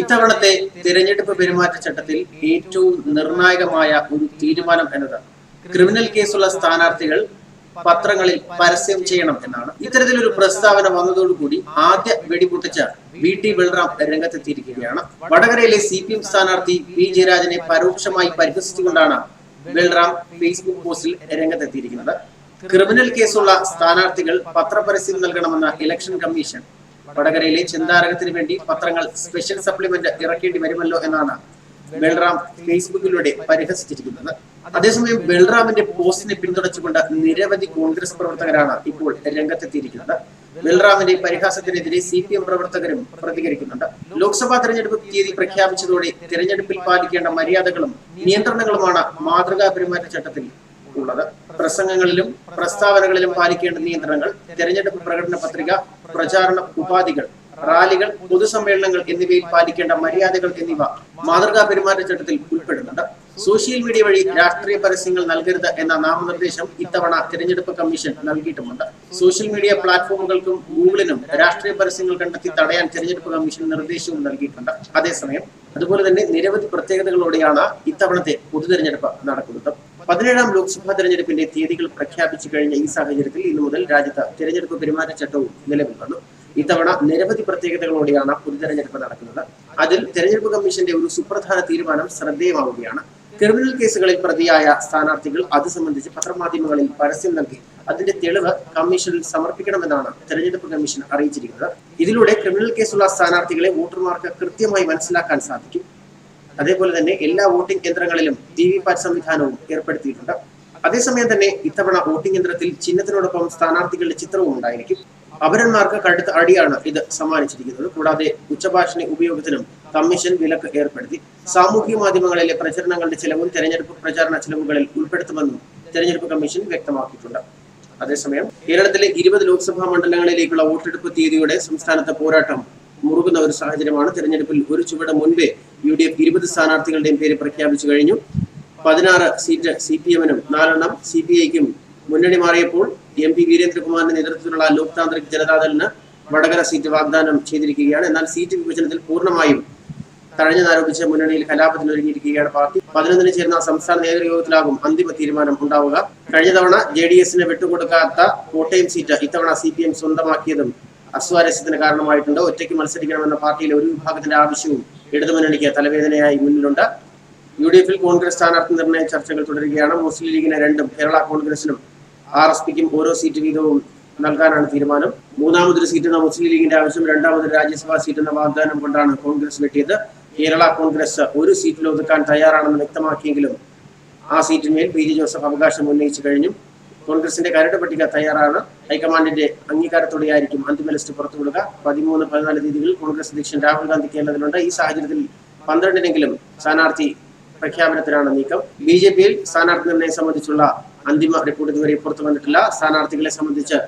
ഇത്തവണത്തെ തിരഞ്ഞെടുപ്പ് പെരുമാറ്റച്ചട്ടത്തിൽ ഏറ്റവും നിർണായകമായ ഒരു തീരുമാനം എന്നത് ക്രിമിനൽ കേസുള്ള സ്ഥാനാർത്ഥികൾ പത്രങ്ങളിൽ പരസ്യം ചെയ്യണം എന്നാണ്. ഇത്തരത്തിലൊരു പ്രസ്താവന വന്നതോടുകൂടി ആദ്യ വെടിപൊട്ടിച്ച വി ടി ബൽറാം രംഗത്തെത്തിയിരിക്കുകയാണ്. വടകരയിലെ സി പി എം സ്ഥാനാർത്ഥി പി ജയരാജനെ പരോക്ഷമായി പരിഹസിച്ചുകൊണ്ടാണ് ബൽറാം ഫേസ്ബുക്ക് പോസ്റ്റിൽ രംഗത്തെത്തിയിരിക്കുന്നത്. ക്രിമിനൽ കേസുള്ള സ്ഥാനാർത്ഥികൾ പത്രപരസ്യം നൽകണമെന്ന ഇലക്ഷൻ കമ്മീഷൻ വടകരയിലെ ചിന്താരകത്തിന് വേണ്ടി പത്രങ്ങൾ സ്പെഷ്യൽ സപ്ലിമെന്റ് ഇറക്കേണ്ടി വരുമല്ലോ എന്നാണ് ബൽറാം ഫേസ്ബുക്കിലൂടെ പരിഹസിച്ചിരിക്കുന്നത്. അതേസമയം ബൽറാമിന്റെ പോസ്റ്റിനെ പിന്തുണച്ചുകൊണ്ട് നിരവധി കോൺഗ്രസ് പ്രവർത്തകരാണ് ഇപ്പോൾ രംഗത്തെത്തിയിരിക്കുന്നത്. ബൽറാമിന്റെ പരിഹാസത്തിനെതിരെ സി പി എം പ്രവർത്തകരും പ്രതികരിക്കുന്നുണ്ട്. ലോക്സഭാ തെരഞ്ഞെടുപ്പ് തീയതി പ്രഖ്യാപിച്ചതോടെ തെരഞ്ഞെടുപ്പിൽ പാലിക്കേണ്ട മര്യാദകളും നിയന്ത്രണങ്ങളുമാണ് മാതൃകാ പെരുമാറ്റച്ചട്ടത്തിൽ ഉള്ളത്. പ്രസംഗങ്ങളിലും പ്രസ്താവനകളിലും പാലിക്കേണ്ട നിയന്ത്രണങ്ങൾ തെരഞ്ഞെടുപ്പ് പ്രകടന പത്രിക പ്രചാരണ ഉപാധികൾ റാലികൾ പൊതുസമ്മേളനങ്ങൾ എന്നിവയിൽ പാലിക്കേണ്ട മര്യാദകൾ എന്നിവ മാതൃകാ പെരുമാറ്റച്ചട്ടത്തിൽ ഉൾപ്പെടുന്നുണ്ട്. സോഷ്യൽ മീഡിയ വഴി രാഷ്ട്രീയ പരസ്യങ്ങൾ നൽകരുത് എന്ന നാമനിർദ്ദേശം ഇത്തവണ തിരഞ്ഞെടുപ്പ് കമ്മീഷൻ നൽകിയിട്ടുമുണ്ട്. സോഷ്യൽ മീഡിയ പ്ലാറ്റ്ഫോമുകൾക്കും ഗൂഗിളിനും രാഷ്ട്രീയ പരസ്യങ്ങൾ കണ്ടെത്തി തടയാൻ തിരഞ്ഞെടുപ്പ് കമ്മീഷൻ നിർദ്ദേശവും നൽകിയിട്ടുണ്ട്. അതേസമയം അതുപോലെ തന്നെ നിരവധി പ്രത്യേകതകളോടെയാണ് ഇത്തവണത്തെ പൊതുതെരഞ്ഞെടുപ്പ് നടക്കുന്നത്. പതിനേഴാം ലോക്സഭാ തെരഞ്ഞെടുപ്പിന്റെ തീയതികൾ പ്രഖ്യാപിച്ചു കഴിഞ്ഞ ഈ സാഹചര്യത്തിൽ ഇന്നു മുതൽ രാജ്യത്ത് തെരഞ്ഞെടുപ്പ് പെരുമാറ്റച്ചട്ടവും നിലവിൽ വന്നു ഇത്തവണ നിരവധി പ്രത്യേകതകളോടെയാണ് പൊതുതെരഞ്ഞെടുപ്പ് നടക്കുന്നത്. അതിൽ തെരഞ്ഞെടുപ്പ് കമ്മീഷന്റെ ഒരു സുപ്രധാന തീരുമാനം ശ്രദ്ധേയമാവുകയാണ്. ക്രിമിനൽ കേസുകളിൽ പ്രതിയായ സ്ഥാനാർത്ഥികൾ അത് സംബന്ധിച്ച് പത്രമാധ്യമങ്ങളിൽ പരസ്യം നൽകി അതിന്റെ തെളിവ് കമ്മീഷനിൽ സമർപ്പിക്കണമെന്നാണ് തെരഞ്ഞെടുപ്പ് കമ്മീഷൻ അറിയിച്ചിരിക്കുന്നത്. ഇതിലൂടെ ക്രിമിനൽ കേസുള്ള സ്ഥാനാർത്ഥികളെ വോട്ടർമാർക്ക് കൃത്യമായി മനസ്സിലാക്കാൻ സാധിക്കും. അതേപോലെ തന്നെ എല്ലാ വോട്ടിംഗ് കേന്ദ്രങ്ങളിലും ടി വി പാറ്റ് സംവിധാനവും ഏർപ്പെടുത്തിയിട്ടുണ്ട്. അതേസമയം തന്നെ ഇത്തവണ വോട്ടിംഗ് കേന്ദ്രത്തിൽ ചിഹ്നത്തിനോടൊപ്പം സ്ഥാനാർത്ഥികളുടെ ചിത്രവും ഉണ്ടായിരിക്കും. അപരന്മാർക്ക് കടുത്ത അടിയാണ് ഇത് സമ്മാനിച്ചിരിക്കുന്നത്. കൂടാതെ ഉച്ചഭാഷണി ഉപയോഗത്തിനും കമ്മീഷൻ വിലക്ക് ഏർപ്പെടുത്തി. സാമൂഹ്യ മാധ്യമങ്ങളിലെ പ്രചരണങ്ങളുടെ ചിലവും തെരഞ്ഞെടുപ്പ് പ്രചാരണ ചെലവുകളിൽ ഉൾപ്പെടുത്തുമെന്നും തെരഞ്ഞെടുപ്പ് കമ്മീഷൻ വ്യക്തമാക്കിയിട്ടുണ്ട്. അതേസമയം കേരളത്തിലെ ഇരുപത് ലോക്സഭാ മണ്ഡലങ്ങളിലേക്കുള്ള വോട്ടെടുപ്പ് തീയതിയുടെ സംസ്ഥാനത്തെ പോരാട്ടം മുറുകുന്ന ഒരു സാഹചര്യമാണ് തെരഞ്ഞെടുപ്പിൽ ഒരു ചുവട് മുൻപേ യു ഡി എഫ് ഇരുപത് സ്ഥാനാർത്ഥികളുടെയും പേര് പ്രഖ്യാപിച്ചു കഴിഞ്ഞു. പതിനാറ് സീറ്റ് സി പി എമ്മിനും നാലെണ്ണം സി പി ഐക്കും മുന്നണി മാറിയപ്പോൾ എം പി വീരേന്ദ്രകുമാറിന്റെ നേതൃത്വത്തിലുള്ള ലോക് താന്ത്രിക് ജനതാദളിന് വടകര സീറ്റ് വാഗ്ദാനം ചെയ്തിരിക്കുകയാണ്. എന്നാൽ സീറ്റ് വിഭജനത്തിൽ പൂർണമായും തഴഞ്ഞെന്നാരോപിച്ച് മുന്നണിയിൽ കലാപത്തിന് ഒരുങ്ങിയിരിക്കുകയാണ് പാർട്ടി. പതിനൊന്നിന് ചേരുന്ന സംസ്ഥാന നേതൃയോഗത്തിലാകും അന്തിമ തീരുമാനം ഉണ്ടാവുക. കഴിഞ്ഞ തവണ ജെ ഡി എസിന് വിട്ടുകൊടുക്കാത്ത കോട്ടയം സീറ്റ് ഇത്തവണ സി പി എം സ്വന്തമാക്കിയതും അസ്വാരസ്യത്തിന് കാരണമായിട്ടുണ്ട്. ഒറ്റയ്ക്ക് മത്സരിക്കണമെന്ന പാർട്ടിയിലെ ഒരു വിഭാഗത്തിന്റെ ആവശ്യവും ഇടതുമുന്നണിക്ക് തലവേദനയായി മുന്നിലുണ്ട്. യു ഡി എഫിൽ കോൺഗ്രസ് സ്ഥാനാർത്ഥി നിർണയ ചർച്ചകൾ തുടരുകയാണ്. മുസ്ലിം ലീഗിന് രണ്ടും കേരള കോൺഗ്രസിനും ആർ എസ് പിക്കും ഓരോ സീറ്റ് വീതവും നൽകാനാണ് തീരുമാനം. മൂന്നാമതൊരു സീറ്റ് എന്ന മുസ്ലിം ലീഗിന്റെ ആവശ്യം രണ്ടാമതൊരു രാജ്യസഭാ സീറ്റ് എന്ന വാഗ്ദാനം കൊണ്ടാണ് കോൺഗ്രസ് വെട്ടിയത്. കേരള കോൺഗ്രസ് ഒരു സീറ്റിൽ ഒതുക്കാൻ തയ്യാറാണെന്ന് വ്യക്തമാക്കിയെങ്കിലും ആ സീറ്റിന്മേൽ പി ജെ ജോസഫ് അവകാശം ഉന്നയിച്ചു കഴിഞ്ഞു. കോൺഗ്രസിന്റെ കരട് പട്ടിക തയ്യാറാണ്. ഹൈക്കമാൻഡിന്റെ അംഗീകാരത്തോടെയായിരിക്കും അന്തിമ ലിസ്റ്റ് പുറത്തുവിടുക. പതിമൂന്ന് പതിനാല് തീയതികളിൽ കോൺഗ്രസ് അധ്യക്ഷൻ രാഹുൽ ഗാന്ധി കേരളത്തിലുണ്ട്. ഈ സാഹചര്യത്തിൽ പന്ത്രണ്ടിനെങ്കിലും സ്ഥാനാർത്ഥി പ്രഖ്യാപനത്തിനാണ് നീക്കം. ബി ജെ പിയിൽ സ്ഥാനാർത്ഥി നിർണയം സംബന്ധിച്ചുള്ള അന്തിമ റിപ്പോർട്ട് ഇതുവരെ പുറത്തു വന്നിട്ടില്ല. സ്ഥാനാർത്ഥികളെ സംബന്ധിച്ച്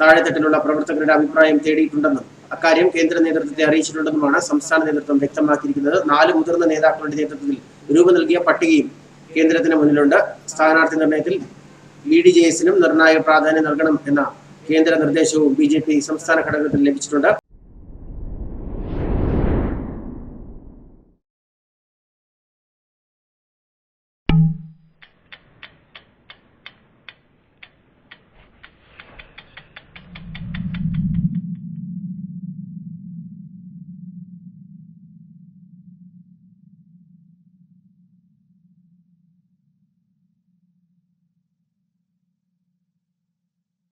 താഴെത്തട്ടിലുള്ള പ്രവർത്തകരുടെ അഭിപ്രായം തേടിയിട്ടുണ്ടെന്നും അക്കാര്യം കേന്ദ്ര നേതൃത്വത്തെ അറിയിച്ചിട്ടുണ്ടെന്നുമാണ് സംസ്ഥാന നേതൃത്വം വ്യക്തമാക്കിയിരിക്കുന്നത്. നാല് മുതിർന്ന നേതാക്കളുടെ നേതൃത്വത്തിൽ രൂപം നൽകിയ പട്ടികയും കേന്ദ്രത്തിന് മുന്നിലുണ്ട്. സ്ഥാനാർത്ഥി നിർണയത്തിൽ ബി ഡി ജെ എസിനും നിർണായക പ്രാധാന്യം നൽകണം എന്ന കേന്ദ്ര നിർദ്ദേശവും ബി ജെ പി സംസ്ഥാന ഘടകത്തിൽ ലഭിച്ചിട്ടുണ്ട്.